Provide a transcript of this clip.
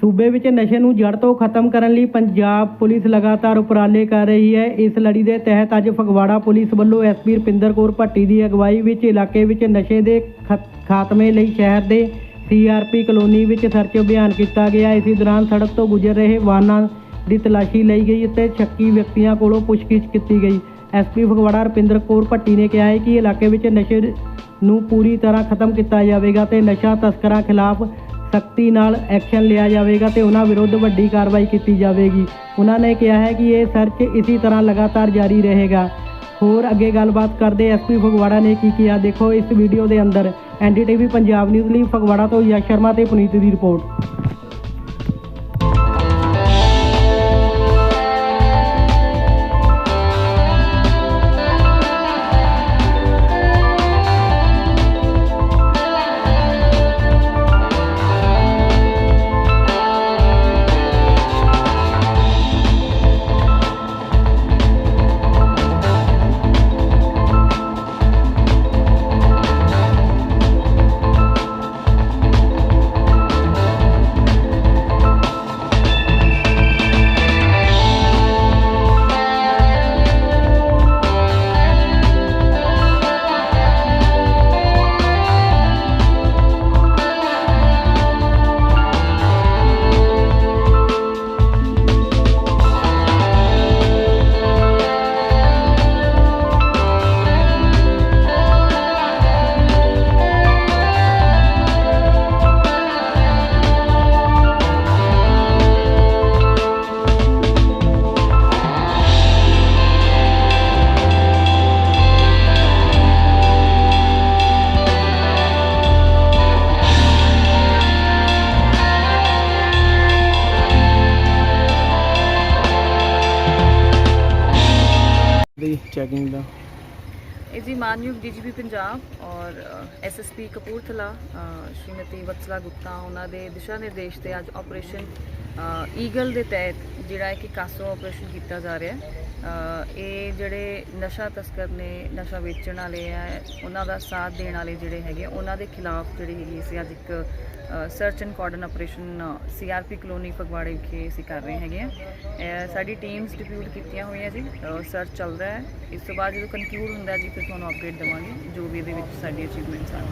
ਸੂਬੇ ਵਿੱਚ ਨਸ਼ੇ ਨੂੰ ਜੜ ਤੋਂ ਖਤਮ ਕਰਨ ਲਈ ਪੰਜਾਬ ਪੁਲਿਸ ਲਗਾਤਾਰ ਉਪਰਾਲੇ ਕਰ ਰਹੀ ਹੈ। ਇਸ ਲੜੀ ਦੇ ਤਹਿਤ ਅੱਜ ਫਗਵਾੜਾ ਪੁਲਿਸ ਵੱਲੋਂ ਐਸਪੀ ਰੁਪਿੰਦਰ ਕੌਰ ਭੱਟੀ ਦੀ ਅਗਵਾਈ ਵਿੱਚ ਇਲਾਕੇ ਵਿੱਚ ਨਸ਼ੇ ਦੇ ਖ- ਖਾਤਮੇ ਲਈ ਸ਼ਹਿਰ ਦੇ ਸੀਆਰਪੀ ਕਲੋਨੀ ਵਿੱਚ ਸਰਚ ਅਭਿਆਨ ਕੀਤਾ ਗਿਆ। ਇਸੇ ਦੌਰਾਨ ਸੜਕ ਤੋਂ ਗੁਜ਼ਰ ਰਹੇ ਵਾਹਨਾਂ ਦੀ ਤਲਾਸ਼ੀ ਲਈ ਗਈ ਅਤੇ ਸ਼ੱਕੀ ਵਿਅਕਤੀਆਂ ਕੋਲੋਂ ਪੁੱਛਗਿੱਛ ਕੀਤੀ ਗਈ। ਐਸਪੀ ਫਗਵਾੜਾ ਰੁਪਿੰਦਰ ਕੌਰ ਭੱਟੀ ਨੇ ਕਿਹਾ ਹੈ ਕਿ ਇਲਾਕੇ ਵਿੱਚ ਨਸ਼ੇ ਨੂੰ ਪੂਰੀ ਤਰ੍ਹਾਂ ਖਤਮ ਕੀਤਾ ਜਾਵੇਗਾ ਤੇ ਨਸ਼ਾ ਤਸਕਰਾਂ ਖਿਲਾਫ ਸਖਤੀ ਨਾਲ ਐਕਸ਼ਨ ਲਿਆ ਜਾਵੇਗਾ ਤੇ ਉਹਨਾਂ ਵਿਰੁੱਧ ਵੱਡੀ ਕਾਰਵਾਈ ਕੀਤੀ ਜਾਵੇਗੀ। ਉਹਨਾਂ ਨੇ ਕਿਹਾ ਹੈ ਕਿ ਇਹ ਸਰਚ ਇਸੇ ਤਰ੍ਹਾਂ ਲਗਾਤਾਰ ਜਾਰੀ ਰਹੇਗਾ। ਹੋਰ ਅੱਗੇ ਗੱਲਬਾਤ ਕਰਦੇ ਐਸਪੀ ਫਗਵਾੜਾ ਨੇ ਕੀ ਕਿਹਾ? ਦੇਖੋ ਇਸ ਵੀਡੀਓ ਦੇ ਅੰਦਰ ਐਨਡੀਟੀਵੀ ਪੰਜਾਬ ਨਿਊਜ਼ ਲਈ ਫਗਵਾੜਾ ਤੋਂ ਯਸ਼ ਸ਼ਰਮਾ ਤੇ ਪੁਨੀਤ ਦੀ ਰਿਪੋਰਟ। ਦੀ ਚੈਕਿੰਗ ਦਾ। ਇਹ ਜੀ ਮਾਨਯੋਗ ਡੀਜੀਪੀ ਪੰਜਾਬ ਔਰ ਐਸਐਸਪੀ ਕਪੂਰਥਲਾ ਸ਼੍ਰੀਮਤੀ ਵਤਸਲਾ ਗੁਪਤਾ, ਉਹਨਾਂ ਦੇ ਦਿਸ਼ਾ ਨਿਰਦੇਸ਼ ਤੇ ਅੱਜ ਆਪਰੇਸ਼ਨ ਈਗਲ ਦੇ ਤਹਿਤ ਜਿਹੜਾ ਹੈ ਕਿ ਕਾਸੋ ਆਪਰੇਸ਼ਨ ਕੀਤਾ ਜਾ ਰਿਹਾ ਹੈ ਇਹ ਜਿਹੜੇ ਨਸ਼ਾ ਤਸਕਰ ਨੇ, ਨਸ਼ਾ ਵੇਚਣ ਵਾਲੇ ਆ, ਉਹਨਾਂ ਦਾ ਸਾਥ ਦੇਣ ਵਾਲੇ ਜਿਹੜੇ ਹੈਗੇ ਉਹਨਾਂ ਦੇ ਖਿਲਾਫ ਜਿਹੜੀ ਹੈਗੀ ਸੀ ਅੱਜ ਇੱਕ search and cordon operation CRP colony ਫਗਵਾੜੇ ਵਿਖੇ ਅਸੀਂ ਕਰ ਰਹੇ ਹੈਗੇ ਆ। ਸਾਡੀ ਟੀਮਸ ਡਿਪਿਊਟ ਕੀਤੀਆਂ ਹੋਈਆਂ ਜੀ ਸਰਚ ਚੱਲਦਾ ਹੈ। ਇਸ ਤੋਂ ਬਾਅਦ ਜਦੋਂ ਕਨਕਲੂਡ ਹੁੰਦਾ ਜੀ, ਫਿਰ ਤੁਹਾਨੂੰ ਅਪਡੇਟ ਦੇਵਾਂਗੇ, ਜੋ ਵੀ ਇਹਦੇ ਵਿੱਚ ਸਾਡੀ ਅਚੀਵਮੈਂਟਸ ਹਨ।